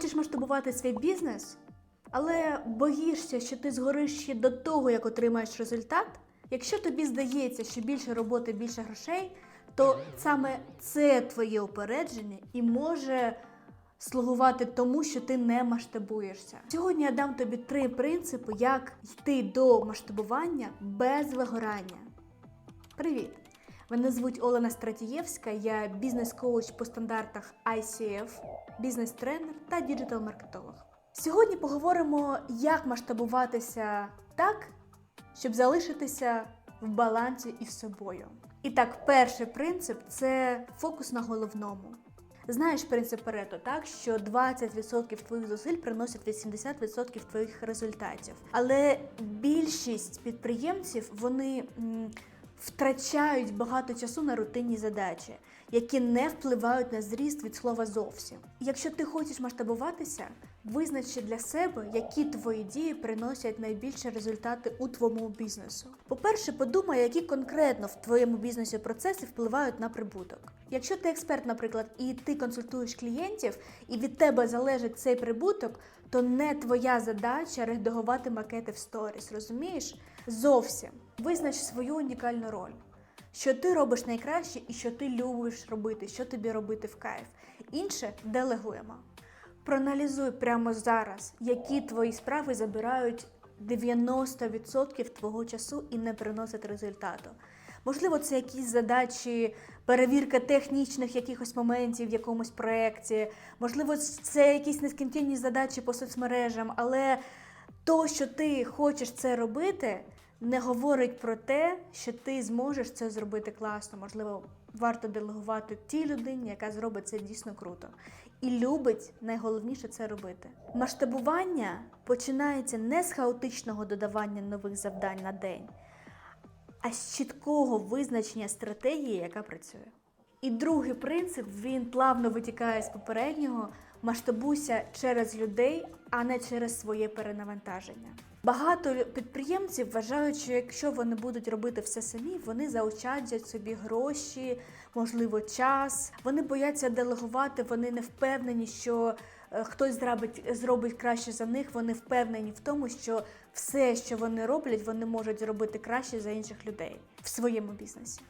Хочеш масштабувати свій бізнес, але боїшся, що ти згориш ще до того, як отримаєш результат. Якщо тобі здається, що більше роботи, більше грошей, то саме це твоє упередження і може слугувати тому, що ти не масштабуєшся. Сьогодні я дам тобі три принципи, як йти до масштабування без вигорання. Привіт! Мене звуть Олена Стратієвська, я бізнес-коуч по стандартах ICF, бізнес-тренер та діджитал-маркетолог. Сьогодні поговоримо, як масштабуватися так, щоб залишитися в балансі із собою. І так, перший принцип це фокус на головному. Знаєш принцип Парето, так що 20% твоїх зусиль приносять 80% твоїх результатів. Але більшість підприємців вони втрачають багато часу на рутинні задачі, які не впливають на зріст від слова зовсім. Якщо ти хочеш масштабуватися, визнач для себе, які твої дії приносять найбільше результати у твоєму бізнесу. По-перше, подумай, які конкретно в твоєму бізнесі процеси впливають на прибуток. Якщо ти експерт, наприклад, і ти консультуєш клієнтів, і від тебе залежить цей прибуток, то не твоя задача редагувати макети в сторіс, розумієш? Зовсім визнач свою унікальну роль. Що ти робиш найкраще і що ти любиш робити, що тобі робити в кайф. Інше делегуємо. Проаналізуй прямо зараз, які твої справи забирають 90% твого часу і не приносять результату. Можливо, це якісь задачі, перевірка технічних якихось моментів в якомусь проєкті, можливо, це якісь нескінченні задачі по соцмережам, але то, що ти хочеш це робити, не говорить про те, що ти зможеш це зробити класно. Можливо, варто делегувати тій людині, яка зробить це дійсно круто. І любить найголовніше це робити. Масштабування починається не з хаотичного додавання нових завдань на день, а з чіткого визначення стратегії, яка працює. І другий принцип він плавно витікає з попереднього: масштабуйся через людей, а не через своє перенавантаження. Багато підприємців вважають, що якщо вони будуть робити все самі, вони заощаджать собі гроші, можливо, час. Вони бояться делегувати, вони не впевнені, що е, хтось зробить, зробить краще за них. Вони впевнені в тому, що все, що вони роблять, вони можуть зробити краще за інших людей в своєму бізнесі.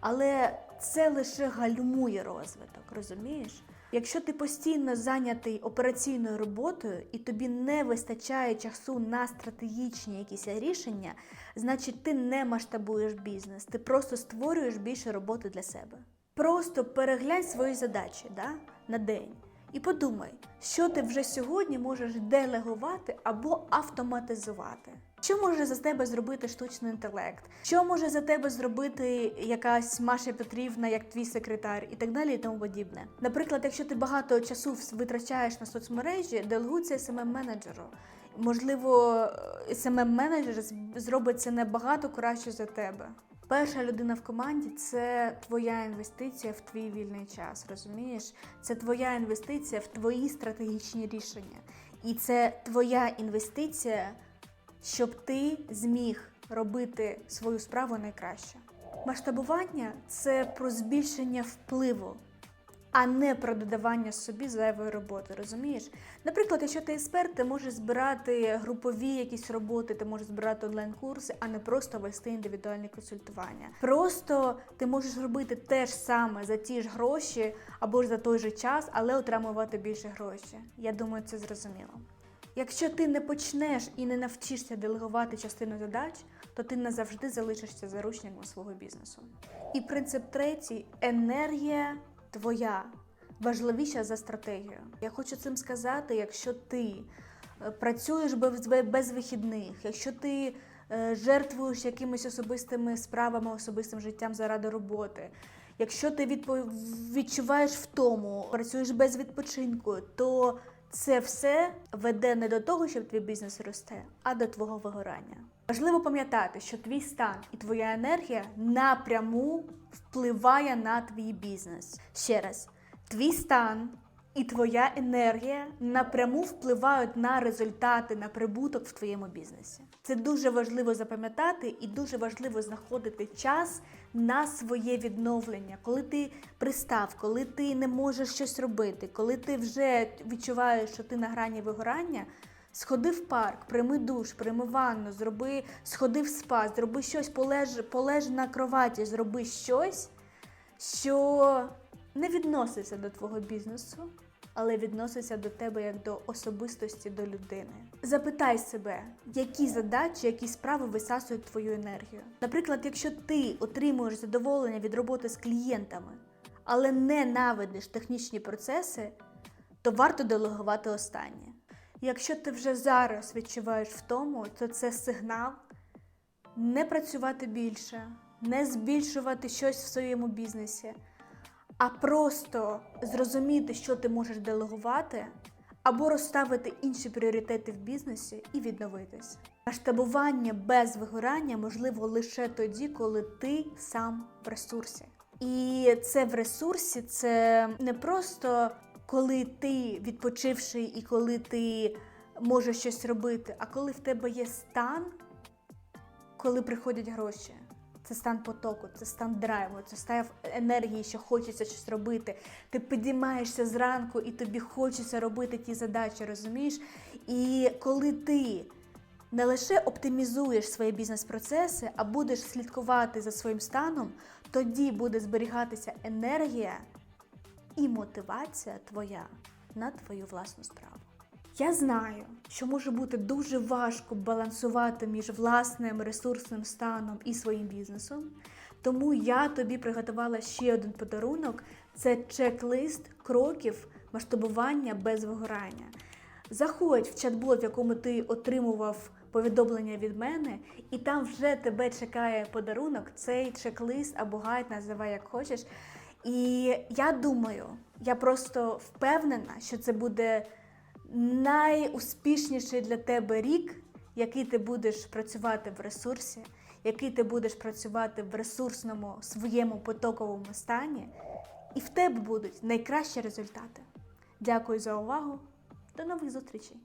Але це лише гальмує розвиток, розумієш? Якщо ти постійно зайнятий операційною роботою і тобі не вистачає часу на стратегічні якісь рішення, значить ти не масштабуєш бізнес, ти просто створюєш більше роботи для себе. Просто переглянь свої задачі да, на день і подумай, що ти вже сьогодні можеш делегувати або автоматизувати. Що може за тебе зробити штучний інтелект? Що може за тебе зробити якась Маша Петрівна, як твій секретар, і так далі, і тому подібне. Наприклад, якщо ти багато часу витрачаєш на соцмережі, це smm менеджеру Можливо, smm менеджер зробить це набагато краще за тебе. Перша людина в команді це твоя інвестиція в твій вільний час. Розумієш? Це твоя інвестиція в твої стратегічні рішення. І це твоя інвестиція щоб ти зміг робити свою справу найкраще. Масштабування це про збільшення впливу, а не про додавання собі зайвої роботи. Розумієш? Наприклад, якщо ти експерт, ти можеш збирати групові якісь роботи, ти можеш збирати онлайн-курси, а не просто вести індивідуальні консультування. Просто ти можеш робити те ж саме за ті ж гроші або ж за той же час, але отримувати більше грошей. Я думаю, це зрозуміло. Якщо ти не почнеш і не навчишся делегувати частину задач, то ти назавжди залишишся заручником свого бізнесу. І принцип третій енергія твоя важливіша за стратегію. Я хочу цим сказати, якщо ти е, працюєш без, вихідних, якщо ти е, жертвуєш якимись особистими справами, особистим життям заради роботи. Якщо ти відчуваєш втому, працюєш без відпочинку, то це все веде не до того, щоб твій бізнес росте, а до твого вигорання. Важливо пам'ятати, що твій стан і твоя енергія напряму впливає на твій бізнес. Ще раз, твій стан і твоя енергія напряму впливають на результати, на прибуток в твоєму бізнесі. Це дуже важливо запам'ятати і дуже важливо знаходити час на своє відновлення, коли ти пристав, коли ти не можеш щось робити, коли ти вже відчуваєш, що ти на грані вигорання. Сходи в парк, прийми душ, прийми ванну, зроби, сходи в спа, зроби щось, полеж, полеж на кроваті, зроби щось, що не відноситься до твого бізнесу, але відноситься до тебе як до особистості, до людини. Запитай себе, які задачі, які справи висасують твою енергію. Наприклад, якщо ти отримуєш задоволення від роботи з клієнтами, але ненавидиш технічні процеси, то варто делегувати останнє. Якщо ти вже зараз відчуваєш втому, то це сигнал не працювати більше, не збільшувати щось в своєму бізнесі, а просто зрозуміти, що ти можеш делегувати, або розставити інші пріоритети в бізнесі і відновитись. Масштабування без вигорання можливо лише тоді, коли ти сам в ресурсі. І це в ресурсі це не просто коли ти відпочивши і коли ти можеш щось робити, а коли в тебе є стан, коли приходять гроші. Це стан потоку, це стан драйву, це стан енергії, що хочеться щось робити. Ти підіймаєшся зранку і тобі хочеться робити ті задачі, розумієш? І коли ти не лише оптимізуєш свої бізнес-процеси, а будеш слідкувати за своїм станом, тоді буде зберігатися енергія і мотивація твоя на твою власну справу. Я знаю, що може бути дуже важко балансувати між власним ресурсним станом і своїм бізнесом. Тому я тобі приготувала ще один подарунок: це чек-лист кроків масштабування без вигорання. Заходь в чат-бот, в якому ти отримував повідомлення від мене, і там вже тебе чекає подарунок, цей чек-лист або гайд, називай як хочеш. І я думаю, я просто впевнена, що це буде найуспішніший для тебе рік, який ти будеш працювати в ресурсі, який ти будеш працювати в ресурсному своєму потоковому стані, і в тебе будуть найкращі результати. Дякую за увагу. До нових зустрічей!